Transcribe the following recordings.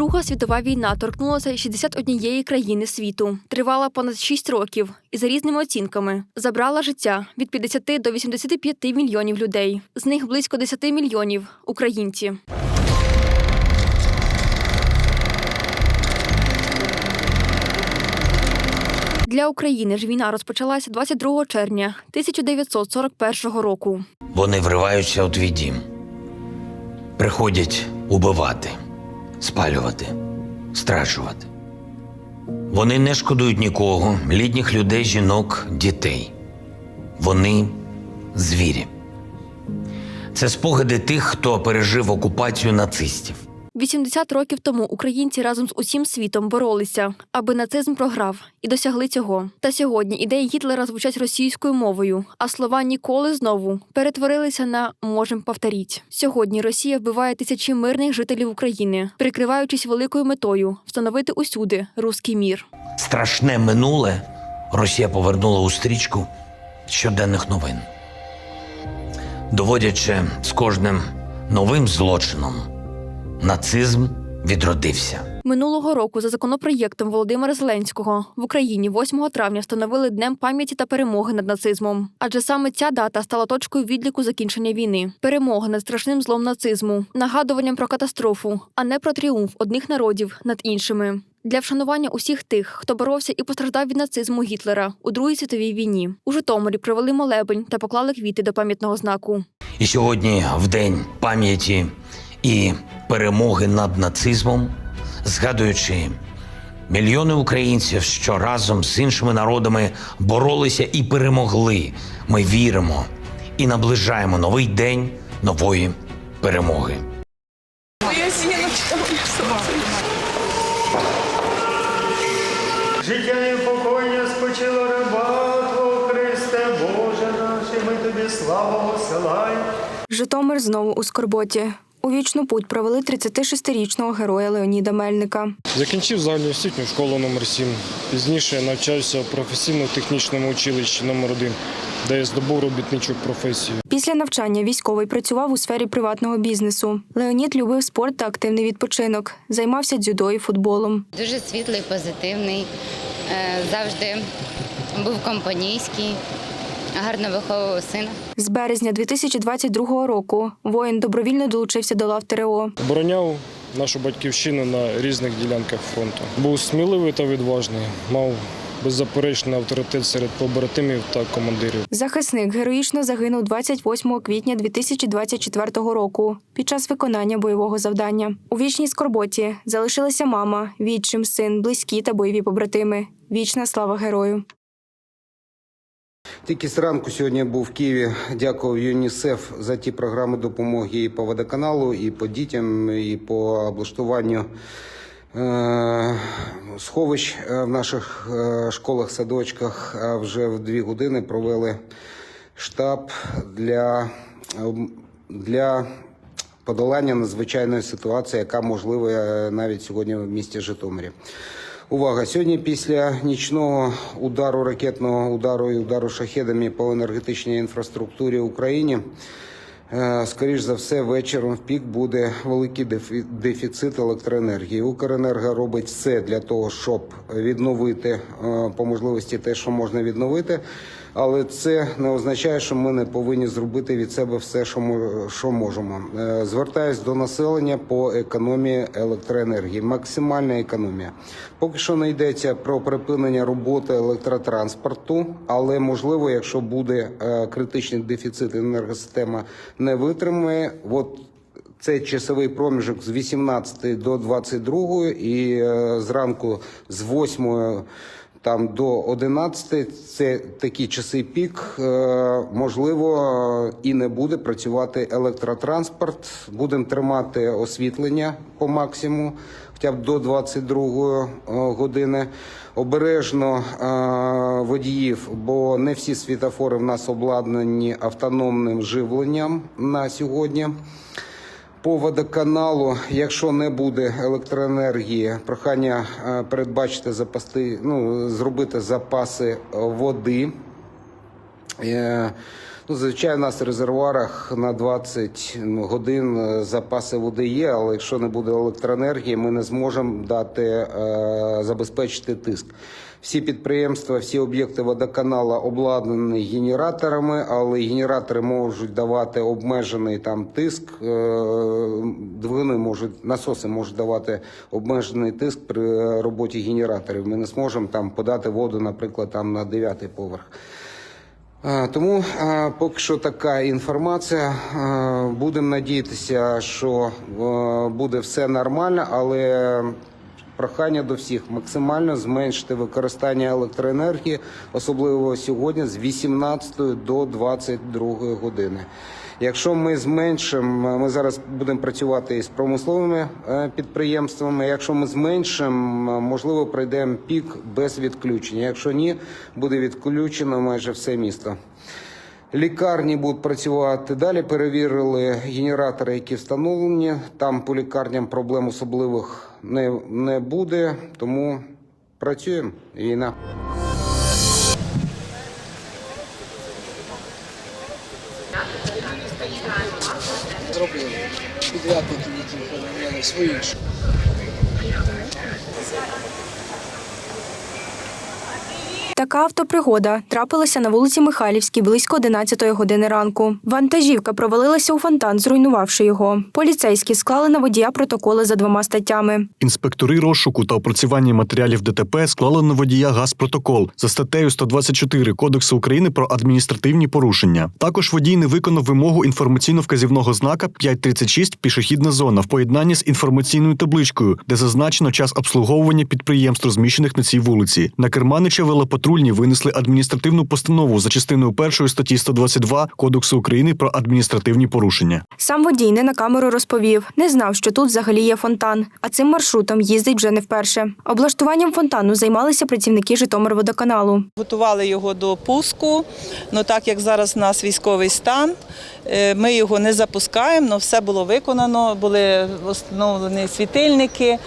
Друга світова війна торкнулася 61 країни світу, тривала понад 6 років і за різними оцінками забрала життя від 50 до 85 мільйонів людей. З них близько 10 мільйонів українці. Для України ж війна розпочалася 22 червня 1941 року. Вони вриваються у твій дім, приходять убивати, спалювати, страчувати. Вони не шкодують нікого, літніх людей, жінок, дітей. Вони звірі. Це спогади тих, хто пережив окупацію нацистів. 80 років тому українці разом з усім світом боролися, аби нацизм програв, і досягли цього. Та сьогодні ідеї Гітлера звучать російською мовою, а слова ніколи знову перетворилися на можем повторіть. Сьогодні Росія вбиває тисячі мирних жителів України, прикриваючись великою метою встановити усюди руський мір. Страшне минуле Росія повернула у стрічку щоденних новин, доводячи з кожним новим злочином, нацизм відродився. Минулого року за законопроєктом Володимира Зеленського в Україні 8 травня встановили днем пам'яті та перемоги над нацизмом. Адже саме ця дата стала точкою відліку закінчення війни, перемоги над страшним злом нацизму, нагадуванням про катастрофу, а не про тріумф одних народів над іншими. Для вшанування усіх тих, хто боровся і постраждав від нацизму Гітлера у Другій світовій війні, у Житомирі провели молебень та поклали квіти до пам'ятного знаку. І сьогодні, в день пам'яті і перемоги над нацизмом, згадуючи мільйони українців, що разом з іншими народами боролися і перемогли, ми віримо і наближаємо новий день нової перемоги. Моя зіночка, моя. Життя і покоєння спочило раба Твого Христе, Боже наш, і ми тобі славу посилаємо. Житомир знову у скорботі. У вічну путь провели 36-річного героя Леоніда Мельника. Закінчив загальноосвітню школу номер 7 Пізніше навчався в професійно-технічному училищі номер 1 де я здобув робітничу професію. Після навчання військовий працював у сфері приватного бізнесу. Леонід любив спорт та активний відпочинок, займався дзюдо і футболом. Дуже світлий, позитивний, е, завжди був компанійський, гарно виховував сина. З березня 2022 року воїн добровільно долучився до лав ТРО. Обороняв нашу батьківщину на різних ділянках фронту. Був сміливий та відважний, мав беззаперечний авторитет серед побратимів та командирів. Захисник героїчно загинув 28 квітня 2024 року під час виконання бойового завдання. У вічній скорботі залишилася мама, відчим, син, близькі та бойові побратими. Вічна слава герою. Тільки зранку сьогодні був в Києві. Дякував ЮНІСЕФ за ті програми допомоги і по водоканалу, і по дітям, і по облаштуванню е, сховищ е, в наших е, школах, садочках. А вже в дві години провели штаб для, для подолання надзвичайної ситуації, яка можлива навіть сьогодні в місті Житомирі. Увага! Сьогодні після нічного удару ракетного удару і удару шахедами по енергетичній інфраструктурі в Україні. е, Скоріш за все, вечором в пік буде великий дефі- дефіцит електроенергії. Укренерго робить все для того, щоб відновити е, по можливості те, що можна відновити. Але це не означає, що ми не повинні зробити від себе все, що мо- що можемо. Е, Звертаюсь до населення по економії електроенергії. Максимальна економія. Поки що не йдеться про припинення роботи електротранспорту, але можливо, якщо буде е, критичний дефіцит, енергосистема не витримає. От це часовий проміжок з 18 до 22 і е, зранку з 8 там до 11 це такі часи пік. Е, можливо, е, і не буде працювати електротранспорт. Будемо тримати освітлення по максимуму, хоча б до 22 години. Обережно е, водіїв, бо не всі світофори в нас обладнані автономним живленням на сьогодні. По водоканалу, якщо не буде електроенергії, прохання е, передбачити запасти, ну, зробити запаси води. Е, Ну, звичайно, у нас в резервуарах на 20 годин е, запаси води є, але якщо не буде електроенергії, ми не зможемо дати забезпечити тиск. Всі підприємства, всі об'єкти водоканала обладнані генераторами, але генератори можуть давати обмежений там тиск. е, Двигуни можуть насоси можуть давати обмежений тиск при роботі генераторів. Ми не зможемо там подати воду, наприклад, там на 9 поверх. Е, Тому е, поки що така інформація. Будемо надіятися, що буде все нормально, але прохання до всіх максимально зменшити використання електроенергії, особливо сьогодні з 18 до 22 години. Якщо ми зменшимо, ми зараз будемо працювати із промисловими е, підприємствами. Якщо ми зменшимо, можливо, пройдемо пік без відключення. Якщо ні, буде відключено майже все місто. Лікарні будуть працювати далі. Перевірили генератори, які встановлені. Там по лікарням проблем особливих не, не буде. Тому працюємо. Війна. зробили. Підрядники, які свої. Така автопригода трапилася на вулиці Михайлівській близько 11 години ранку. Вантажівка провалилася у фонтан, зруйнувавши його. Поліцейські склали на водія протоколи за двома статтями. Інспектори розшуку та опрацювання матеріалів ДТП склали на водія газпротокол за статтею 124 Кодексу України про адміністративні порушення. Також водій не виконав вимогу інформаційно-вказівного знака 536 пішохідна зона в поєднанні з інформаційною табличкою, де зазначено час обслуговування підприємств, розміщених на цій вулиці. На керманича велопатрульні винесли адміністративну постанову за частиною першої статті 122 Кодексу України про адміністративні порушення. Сам водій не на камеру розповів, не знав, що тут взагалі є фонтан, а цим маршрутом їздить вже не вперше. Облаштуванням фонтану займалися працівники Житомирводоканалу. Готували його до пуску. Ну так як зараз у нас військовий стан, е, ми його не запускаємо, але все було виконано. Були встановлені світильники,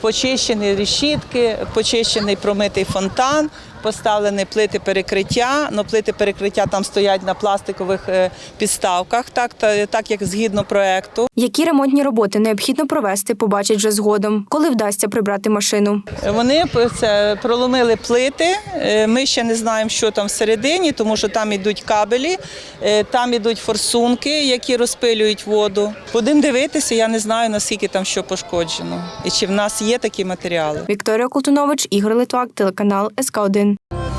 почищені решітки, почищений промитий фонтан. Поставлені плити перекриття, але плити перекриття там стоять на пластикових е, підставках, так, та- так як згідно проекту. Які ремонтні роботи необхідно провести, побачать вже згодом, коли вдасться прибрати машину. Вони п- це, проломили плити. Е, Ми ще не знаємо, що там всередині, тому що там йдуть кабелі, е, там йдуть форсунки, які розпилюють воду. Будемо дивитися, я не знаю, наскільки там що пошкоджено. І чи в нас є такі матеріали. Вікторія Колтунович, Ігор Литвак, телеканал СК 1 Amen.